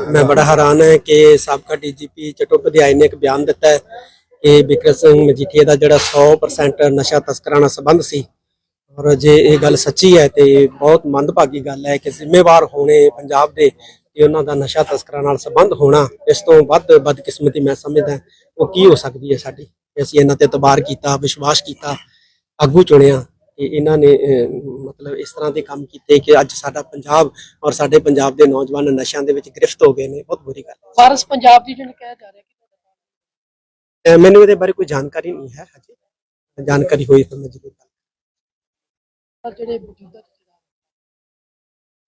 ਦਿੱਤਾ ਮੈਂ ਬੜਾ ਹੈਰਾਨ ਹੈ ਕਿ ਸਾਬਕਾ ਡੀਜੀਪੀ ਚਟੋਪਧਿਆਏ ਨੇ ਇੱਕ ਬਿਆਨ ਦਿੱਤਾ ਹੈ ਕਿ ਬਿਕਰਮ ਸਿੰਘ ਮਜੀਠੀਆ ਦਾ ਜਿਹੜਾ 100% ਨਸ਼ਾ ਤਸਕਰਾਂ ਨਾਲ ਸੰਬੰਧ ਸੀ। ਔਰ ਜੇ ਇਹ ਗੱਲ ਸੱਚੀ ਹੈ ਤੇ ਇਹ ਬਹੁਤ ਮੰਦਭਾਗੀ ਗੱਲ ਹੈ ਕਿ ਜ਼ਿੰਮੇਵਾਰ ਹੋਣੇ ਪੰਜਾਬ ਦੇ ਕਿ ਉਹਨਾਂ ਦਾ ਨਸ਼ਾ ਤਸਕਰਾਂ ਨਾਲ ਸੰਬੰਧ ਹੋਣਾ। ਇਸ ਤੋਂ ਵੱਧ ਬਦਕਿਸਮਤੀ ਮੈਂ ਸਮਝਦਾ ਉਹ ਕੀ ਹੋ ਸਕਦੀ ਹੈ ਸਾਡੀ? ਅਸੀਂ ਇਹਨਾਂ ਤੇ ਤਬਾਰ ਕੀਤਾ, ਵਿਸ਼ਵਾਸ ਕੀਤਾ, ਆਗੂ ਚੁਣਿਆ। ਇਹਨਾਂ ਨੇ ਮਤਲਬ ਇਸ ਤਰ੍ਹਾਂ ਦੇ ਕੰਮ ਕੀਤੇ ਕਿ ਅੱਜ ਸਾਡਾ ਪੰਜਾਬ ਔਰ ਸਾਡੇ ਪੰਜਾਬ ਦੇ ਨੌਜਵਾਨ ਨਸ਼ਿਆਂ ਦੇ ਵਿੱਚ ਗ੍ਰਿਫਤ ਹੋ ਗਏ ਨੇ। ਬਹੁਤ ਬੁਰੀ ਗੱਲ ਹੈ। ਵਾਰਸ ਪੰਜਾਬ ਦੀ ਜਿਹਨੂੰ ਕਿਹਾ ਜਾ ਰਿਹਾ ਕਿ ਮੈਨੂੰ ਇਹਦੇ ਬਾਰੇ ਕੋਈ ਜਾਣਕਾਰੀ ਨਹੀਂ ਹੈ ਹਜੇ। ਜਾਣਕਾਰੀ ਹੋਈ ਤਾਂ ਮੈਂ ਜ਼ਰੂਰ ਕਰਾਂਗਾ। ਪਰ ਜਿਹੜੇ ਮੌਜੂਦਾ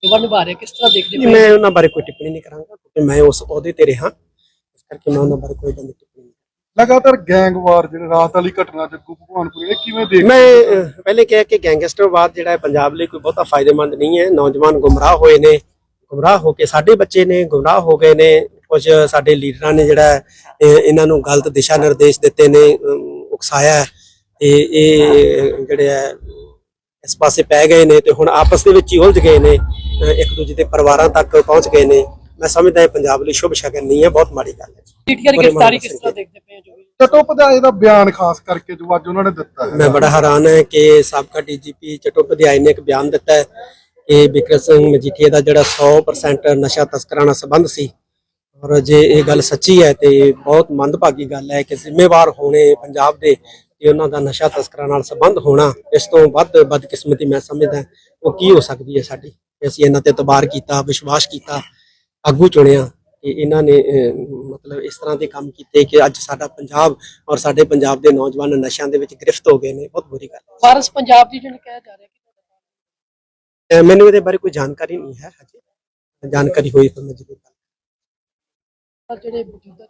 ਜਵਾਨ ਨਿਭਾ ਰਹੇ ਕਿਸ ਤਰ੍ਹਾਂ ਦੇਖਦੇ ਮੈਂ ਉਹਨਾਂ ਬਾਰੇ ਕੋਈ ਟਿੱਪਣੀ ਨਹੀਂ ਕਰਾਂਗਾ ਕਿਉਂਕਿ ਮੈਂ ਉਸ ਅਹੁਦੇ ਤੇ ਰਿਹਾ। ਇਸ ਕਰਕੇ ਮੈਂ ਉਹਨਾਂ ਬਾਰੇ ਕੋਈ ਟਿੱਪਣੀ ਲਗਾਤਾਰ ਗੈਂਗਵਾਰ ਜਿਹੜੇ ਰਾਤ ਵਾਲੀ ਘਟਨਾ ਜੱਗੂ ਭਗਵਾਨਪੁਰ ਇਹ ਕਿਵੇਂ ਦੇਖ ਮੈਂ ਅਹ, ਪਹਿਲੇ ਕਿਹਾ ਕਿ ਗੈਂਗਸਟਰਵਾਦ ਜਿਹੜਾ ਹੈ ਪੰਜਾਬ ਲਈ ਕੋਈ ਬਹੁਤਾ ਫਾਇਦੇਮੰਦ ਨਹੀਂ ਹੈ। ਨੌਜਵਾਨ ਗੁੰਮਰਾਹ ਹੋਏ ਨੇ। ਗੁੰਮਰਾਹ ਹੋ ਕੇ ਸਾਡੇ ਬੱਚੇ ਨੇ ਗੁੰਮਰਾਹ ਹੋ ਗਏ ਨੇ। ਕੁਝ ਸਾਡੇ ਲੀਡਰਾਂ ਨੇ ਜਿਹੜਾ ਹੈ, ਇਹ- ਇਹਨਾਂ ਨੂੰ ਗਲਤ ਦਿਸ਼ਾ ਨਿਰਦੇਸ਼ ਦਿੱਤੇ ਨੇ ਅਮ, ਉਕਸਾਇਆ ਹੈ। ਤੇ ਇਹ ਜਿਹੜੇ ਹੈ ਇਸ ਪਾਸੇ ਪੈ ਗਏ ਨੇ ਤੇ ਹੁਣ ਆਪਸ ਦੇ ਵਿੱਚ ਹੀ ਉਲਝ ਗਏ ਨੇ। ਅਹ, ਇੱਕ ਦੂਜੇ ਦੇ ਪਰਿਵਾਰਾਂ ਤੱਕ ਪਹੁੰਚ ਗਏ ਨੇ। ਮੈਂ ਸਮਝਦਾ ਇਹ ਪੰਜਾਬ ਲਈ ਸ਼ੁਭ ਸ਼ਗਨ ਨਹੀਂ ਹੈ ਬਹੁਤ ਮਾੜੀ ਗੱਲ ਹੈ ਪੀਟੀਆਰ ਦੀ ਬੜੇ ਗ੍ਰਿਫਤਾਰੀ ਮਾਣ ਕਿਸ ਸਿੰਘ ਤਰ੍ਹਾਂ ਦੇਖਦੇ ਪਏ ਹੋ ਜੋ ਵੀ? ਚਟੋਪਧਿਆਏ ਦਾ ਬਿਆਨ ਖਾਸ ਕਰਕੇ ਜੋ ਅੱਜ ਉਹਨਾਂ ਨੇ ਦਿੱਤਾ ਹੈ। ਮੈਂ ਬੜਾ ਹੈਰਾਨ ਹੈ ਕਿ ਸਾਬਕਾ ਡੀਜੀਪੀ ਚਟੋਪਧਿਆਏ ਨੇ ਇੱਕ ਬਿਆਨ ਦਿੱਤਾ ਹੈ ਕਿ ਬਿਕਰਮ ਸਿੰਘ ਮਜੀਠੀਆ ਦਾ ਜਿਹੜਾ 100% ਨਸ਼ਾ ਤਸਕਰਾਂ ਨਾਲ ਸੰਬੰਧ ਸੀ। ਔਰ ਜੇ ਇਹ ਗੱਲ ਸੱਚੀ ਹੈ ਤੇ ਇਹ ਬਹੁਤ ਮੰਦਭਾਗੀ ਗੱਲ ਹੈ ਕਿ ਜ਼ਿੰਮੇਵਾਰ ਹੋਣੇ ਪੰਜਾਬ ਦੇ ਕਿ ਉਹਨਾਂ ਦਾ ਨਸ਼ਾ ਤਸਕਰਾਂ ਨਾਲ ਸੰਬੰਧ ਹੋਣਾ ਇਸ ਤੋਂ ਵੱਧ ਬਦਕਿਸਮਤੀ ਮੈਂ ਸਮਝਦਾ ਉਹ ਕੀ ਹੋ ਸਕਦੀ ਹੈ ਸਾਡੀ? ਅਸੀਂ ਇਹਨਾਂ ਤੇ ਤਬਾਰ ਕੀਤਾ ਵਿਸ਼ਵਾਸ ਕੀਤਾ ਆਗੂ ਚੁਣਿਆ ਕਿ ਇਹਨਾਂ ਨੇ ਅਹ, ਮਤਲਬ ਇਸ ਤਰ੍ਹਾਂ ਦੇ ਕੰਮ ਕੀਤੇ ਕਿ ਅੱਜ ਸਾਡਾ ਪੰਜਾਬ ਔਰ ਸਾਡੇ ਪੰਜਾਬ ਦੇ ਨੌਜਵਾਨ ਨਸ਼ਿਆਂ ਦੇ ਵਿੱਚ ਗ੍ਰਿਫਤ ਹੋ ਗਏ ਨੇ। ਬਹੁਤ ਬੁਰੀ ਗੱਲ ਹੈ। ਵਾਰਸ ਪੰਜਾਬ ਦੀ ਜਿਹਨੂੰ ਕਿਹਾ ਜਾ ਰਿਹਾ ਕਿ ਅਹ, ਮੈਨੂੰ ਇਹਦੇ ਬਾਰੇ ਕੋਈ ਜਾਣਕਾਰੀ ਨਹੀਂ ਹੈ ਹਜੇ। ਜਾਣਕਾਰੀ ਹੋਈ ਤਾਂ ਮੈਂ ਜ਼ਰੂਰ ਕਰਾਂਗਾ। ਪਰ ਜਿਹੜੇ ਮੌਜੂਦਾ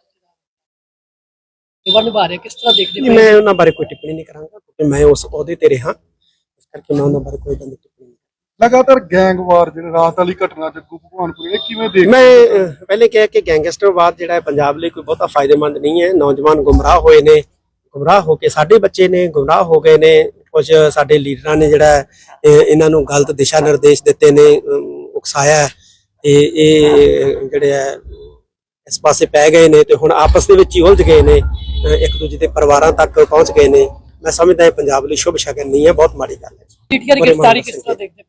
ਜਵਾਨ ਨਿਭਾ ਰਹੇ ਕਿਸ ਤਰ੍ਹਾਂ ਦੇਖਦੇ ਨਹੀਂ, ਪਏ? ਮੈਂ ਉਹਨਾਂ ਬਾਰੇ ਕੋਈ ਟਿੱਪਣੀ ਨਹੀਂ ਕਰਾਂਗਾ ਕਿਉਂਕਿ ਮੈਂ ਉਸ ਅਹੁਦੇ ਤੇ ਰਿਹਾ। ਇਸ ਕਰਕੇ ਮੈਂ ਉਹਨਾਂ ਬਾਰੇ ਕੋਈ ਏਦਾਂ ਦੀ ਟਿੱਪਣੀ ਨਹੀਂ ਲਗਾਤਾਰ ਗੈਂਗਵਾਰ ਜਿਹੜੇ ਰਾਤ ਵਾਲੀ ਘਟਨਾ ਜੱਗੂ ਭਗਵਾਨਪੁਰ ਇਹ ਕਿਵੇਂ ਦੇਖ ਮੈਂ ਅਹ, ਪਹਿਲੇ ਕਿਹਾ ਕਿ ਗੈਂਗਸਟਰਵਾਦ ਜਿਹੜਾ ਹੈ ਪੰਜਾਬ ਲਈ ਕੋਈ ਬਹੁਤਾ ਫਾਇਦੇਮੰਦ ਨਹੀਂ ਹੈ। ਨੌਜਵਾਨ ਗੁੰਮਰਾਹ ਹੋਏ ਨੇ। ਗੁੰਮਰਾਹ ਹੋ ਕੇ ਸਾਡੇ ਬੱਚੇ ਨੇ ਗੁੰਮਰਾਹ ਹੋ ਗਏ ਨੇ। ਕੁਝ ਸਾਡੇ ਲੀਡਰਾਂ ਨੇ ਜਿਹੜਾ ਹੈ, ਇਹ- ਇਹਨਾਂ ਨੂੰ ਗਲਤ ਦਿਸ਼ਾ ਨਿਰਦੇਸ਼ ਦਿੱਤੇ ਨੇ ਅਮ, ਉਕਸਾਇਆ ਹੈ। ਤੇ ਇਹ ਜਿਹੜੇ ਹੈ ਇਸ ਪਾਸੇ ਪੈ ਗਏ ਨੇ ਤੇ ਹੁਣ ਆਪਸ ਦੇ ਵਿੱਚ ਹੀ ਉਲਝ ਗਏ ਨੇ। ਅਹ, ਇੱਕ ਦੂਜੇ ਦੇ ਪਰਿਵਾਰਾਂ ਤੱਕ ਪਹੁੰਚ ਗਏ ਨੇ। ਮੈਂ ਸਮਝਦਾ ਇਹ ਪੰਜਾਬ ਲਈ ਸ਼ੁਭ ਸ਼ਗਨ ਨਹੀਂ ਹੈ। ਬਹੁਤ ਮਾੜੀ ਗੱਲ ਹੈ ਗ੍ਰਿਫਤਾਰੀ ਕਿਸ ਤਰ੍ਹਾਂ ਦੇਖਦੇ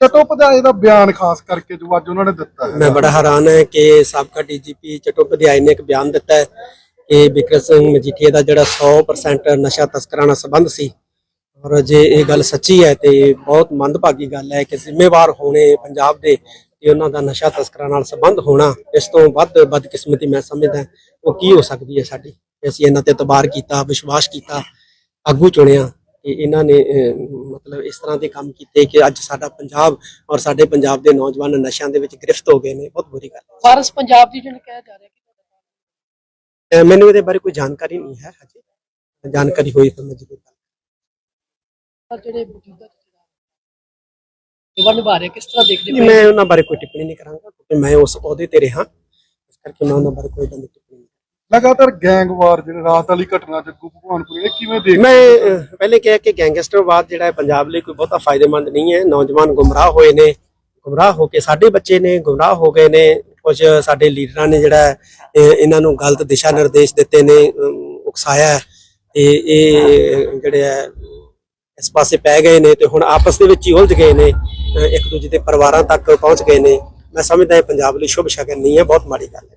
ਪਏ ਹੋ ਦਾ ਬਿਆਨ ਖਾਸ ਕਰਕੇ ਜੋ ਅੱਜ ਉਹਨਾਂ ਨੇ ਦਿੱਤਾ ਹੈ। ਮੈਂ ਬੜਾ ਹੈਰਾਨ ਹੈ ਕਿ ਸਾਬਕਾ ਡੀਜੀਪੀ ਚਟੋਪਧਿਆਏ ਨੇ ਇੱਕ ਬਿਆਨ ਦਿੱਤਾ ਹੈ ਕਿ ਬਿਕਰਮ ਸਿੰਘ ਮਜੀਠੀਆ ਦਾ ਜਿਹੜਾ 100% ਨਸ਼ਾ ਤਸਕਰਾਂ ਨਾਲ ਸੰਬੰਧ ਸੀ। ਔਰ ਜੇ ਇਹ ਗੱਲ ਸੱਚੀ ਹੈ ਤੇ ਇਹ ਬਹੁਤ ਮੰਦਭਾਗੀ ਗੱਲ ਹੈ ਕਿ ਜ਼ਿੰਮੇਵਾਰ ਹੋਣੇ ਪੰਜਾਬ ਦੇ ਕਿ ਉਹਨਾਂ ਦਾ ਨਸ਼ਾ ਤਸਕਰਾਂ ਨਾਲ ਸੰਬੰਧ ਹੋਣਾ, ਇਸ ਤੋਂ ਵੱਧ ਬਦਕਿਸਮਤੀ ਮੈਂ ਸਮਝਦਾ ਉਹ ਕੀ ਹੋ ਸਕਦੀ ਹੈ ਸਾਡੀ? ਕਿ ਅਸੀਂ ਇਹਨਾਂ ਤੇ ਤਬਾਰ ਕੀਤਾ, ਵਿਸ਼ਵਾਸ ਕੀਤਾ, ਆਗੂ ਚੁਣਿਆ। ਕਿ ਇਹਨਾਂ ਨੇ ਮਤਲਬ ਇਸ ਤਰ੍ਹਾਂ ਦੇ ਕੰਮ ਕੀਤੇ ਕਿ ਅੱਜ ਸਾਡਾ ਪੰਜਾਬ ਔਰ ਸਾਡੇ ਪੰਜਾਬ ਦੇ ਨੌਜਵਾਨ ਨਸ਼ਿਆਂ ਦੇ ਵਿੱਚ ਗ੍ਰਿਫਤ ਹੋ ਗਏ ਨੇ। ਬਹੁਤ ਬੁਰੀ ਗੱਲ ਹੈ। ਵਾਰਸ ਪੰਜਾਬ ਦੀ ਜਿਹਨੂੰ ਕਿਹਾ ਜਾ ਰਿਹਾ ਕਿ ਮੈਨੂੰ ਇਹਦੇ ਬਾਰੇ ਕੋਈ ਜਾਣਕਾਰੀ ਨਹੀਂ ਹੈ ਹਜੇ। ਜਾਣਕਾਰੀ ਹੋਈ ਤਾਂ ਮੈਂ ਜ਼ਰੂਰ। ਪਰ ਜਿਹੜੇ ਮੌਜੂਦਾ ਜਵਾਨ ਰਹੇ ਕਿਸ ਤਰ੍ਹਾਂ ਦੇਖਦੇ ਮੈਂ ਉਹਨਾਂ ਬਾਰੇ ਕੋਈ ਟਿੱਪਣੀ ਨਹੀਂ ਕਰਾਂਗਾ ਕਿਉਂਕਿ ਮੈਂ ਉਸ ਅਹੁਦੇ ਤੇ ਰਿਹਾ। ਇਸ ਕਰਕੇ ਮੈਂ ਉਹਨਾਂ ਬਾਰੇ ਕੋਈ ਟਿੱਪਣੀ ਲਗਾਤਾਰ ਗੈਂਗਵਾਰ ਜਿਹੜੇ ਰਾਤ ਵਾਲੀ ਘਟਨਾ ਜੱਗੂ ਭਗਵਾਨਪੁਰ ਇਹ ਕਿਵੇਂ ਦੇਖ ਮੈਂ ਅਹ, ਪਹਿਲੇ ਕਿਹਾ ਕਿ ਗੈਂਗਸਟਰਵਾਦ ਜਿਹੜਾ ਹੈ ਪੰਜਾਬ ਲਈ ਕੋਈ ਬਹੁਤਾ ਫਾਇਦੇਮੰਦ ਨਹੀਂ ਹੈ। ਨੌਜਵਾਨ ਗੁੰਮਰਾਹ ਹੋਏ ਨੇ। ਗੁੰਮਰਾਹ ਹੋ ਕੇ ਸਾਡੇ ਬੱਚੇ ਨੇ ਗੁੰਮਰਾਹ ਹੋ ਗਏ ਨੇ। ਕੁਝ ਸਾਡੇ ਲੀਡਰਾਂ ਨੇ ਜਿਹੜਾ ਹੈ, ਇਹ- ਇਹਨਾਂ ਨੂੰ ਗਲਤ ਦਿਸ਼ਾ ਨਿਰਦੇਸ਼ ਦਿੱਤੇ ਨੇ ਅਮ, ਉਕਸਾਇਆ ਹੈ। ਤੇ ਇਹ ਜਿਹੜੇ ਹੈ ਇਸ ਪਾਸੇ ਪੈ ਗਏ ਨੇ ਤੇ ਹੁਣ ਆਪਸ ਦੇ ਵਿੱਚ ਹੀ ਉਲਝ ਗਏ ਨੇ। ਅਹ, ਇੱਕ ਦੂਜੇ ਦੇ ਪਰਿਵਾਰਾਂ ਤੱਕ ਪਹੁੰਚ ਗਏ ਨੇ। ਮੈਂ ਸਮਝਦਾ ਇਹ ਪੰਜਾਬ ਲਈ ਸ਼ੁਭ ਸ਼ਗਨ ਨਹੀਂ ਹੈ। ਬਹੁਤ ਮਾੜੀ ਗੱਲ ਹੈ